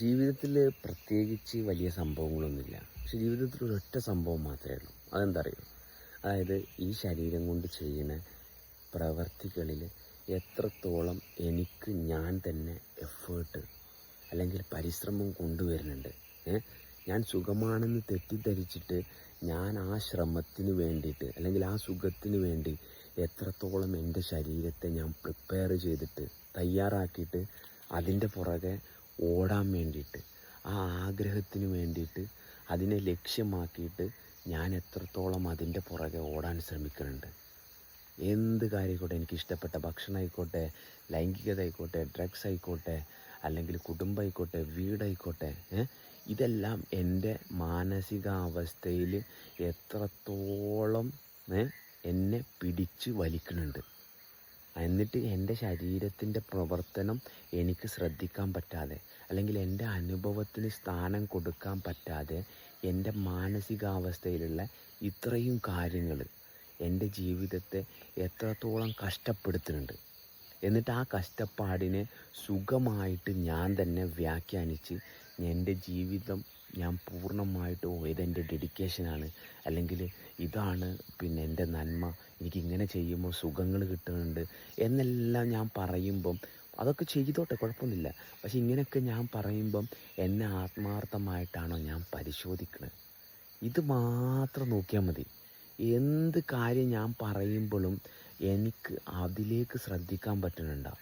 ജീവിതത്തിൽ പ്രത്യേകിച്ച് വലിയ സംഭവങ്ങളൊന്നുമില്ല. പക്ഷെ ജീവിതത്തിൽ ഒരൊറ്റ സംഭവം മാത്രമേ ഉള്ളൂ. അതെന്താ അറിയോ അതായത് ഈ ശരീരം കൊണ്ട് ചെയ്യുന്ന പ്രവർത്തികളിൽ എത്രത്തോളം എനിക്ക് ഞാൻ തന്നെ എഫേർട്ട് അല്ലെങ്കിൽ പരിശ്രമം കൊണ്ടുവരുന്നുണ്ട്? ഞാൻ സുഖമാണെന്ന് തെറ്റിദ്ധരിച്ചിട്ട് ഞാൻ ആ ശ്രമത്തിന് വേണ്ടിയിട്ട് അല്ലെങ്കിൽ ആ സുഖത്തിന് വേണ്ടി എത്രത്തോളം എന്റെ ശരീരത്തെ ഞാൻ പ്രിപ്പയർ ചെയ്തിട്ട് തയ്യാറാക്കിയിട്ട് അതിന്റെ പുറകെ ഓടാൻ വേണ്ടിയിട്ട് ആ ആഗ്രഹത്തിന് വേണ്ടിയിട്ട് അതിനെ ലക്ഷ്യമാക്കിയിട്ട് ഞാൻ എത്രത്തോളം അതിന്റെ പുറകെ ഓടാൻ ശ്രമിക്കുന്നുണ്ട്. എന്ത് കാര്യമായിക്കോട്ടെ എനിക്ക് ഇഷ്ടപ്പെട്ട ഭക്ഷണം ആയിക്കോട്ടെ ലൈംഗികത ആയിക്കോട്ടെ ഡ്രഗ്സ് ആയിക്കോട്ടെ അല്ലെങ്കിൽ കുടുംബമായിക്കോട്ടെ വീടായിക്കോട്ടെ? ഇതെല്ലാം എന്റെ മാനസികാവസ്ഥയിൽ എത്രത്തോളം എന്നെ പിടിച്ച് വലിക്കുന്നുണ്ട്. എന്നിട്ട് എന്റെ ശരീരത്തിന്റെ പ്രവർത്തനം എനിക്ക് ശ്രദ്ധിക്കാൻ പറ്റാതെ അല്ലെങ്കിൽ എന്റെ അനുഭവത്തിന് സ്ഥാനം കൊടുക്കാൻ പറ്റാതെ എന്റെ മാനസികാവസ്ഥയിലുള്ള ഇത്രയും കാര്യങ്ങൾ എന്റെ ജീവിതത്തെ എത്രത്തോളം കഷ്ടപ്പെടുത്തുന്നുണ്ട്. എന്നിട്ട് ആ കഷ്ടപ്പാടിനെ സുഖമായിട്ട് ഞാൻ തന്നെ വ്യാഖ്യാനിച്ച് എന്റെ ജീവിതം ഞാൻ പൂർണമായിട്ടും ഇതെന്റെ ഡെഡിക്കേഷനാണ് അല്ലെങ്കിൽ ഇതാണ് പിന്നെ എന്റെ നന്മ. എനിക്കിങ്ങനെ ചെയ്യുമ്പോൾ സുഖങ്ങൾ കിട്ടുന്നുണ്ട് എന്നെല്ലാം ഞാൻ പറയുമ്പം അതൊക്കെ ചെയ്തോട്ടെ കുഴപ്പമൊന്നുമില്ല. പക്ഷെ ഇങ്ങനെയൊക്കെ ഞാൻ പറയുമ്പം എന്നെ ആത്മാർത്ഥമായിട്ടാണോ ഞാൻ പരിശോധിക്കുന്നത് ഇത് മാത്രം നോക്കിയാൽ മതി. എന്ത് കാര്യം ഞാൻ പറയുമ്പോഴും എനിക്ക് അതിലേക്ക് ശ്രദ്ധിക്കാൻ പറ്റുന്നുണ്ടോ?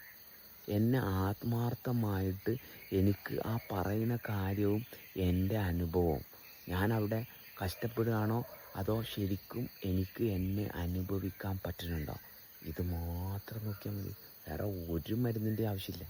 എന്നെ ആത്മാർത്ഥമായിട്ട് എനിക്ക് ആ പറയുന്ന കാര്യവും എന്റെ അനുഭവവും. ഞാൻ അവിടെ കഷ്ടപ്പെടുകയാണോ? അതോ ശരിക്കും എനിക്ക് എന്നെ അനുഭവിക്കാൻ പറ്റുന്നുണ്ടോ? ഇത് മാത്രം നോക്കിയാൽ മതി. വേറെ ഒരു മരുന്നിന്റെ ആവശ്യമില്ല.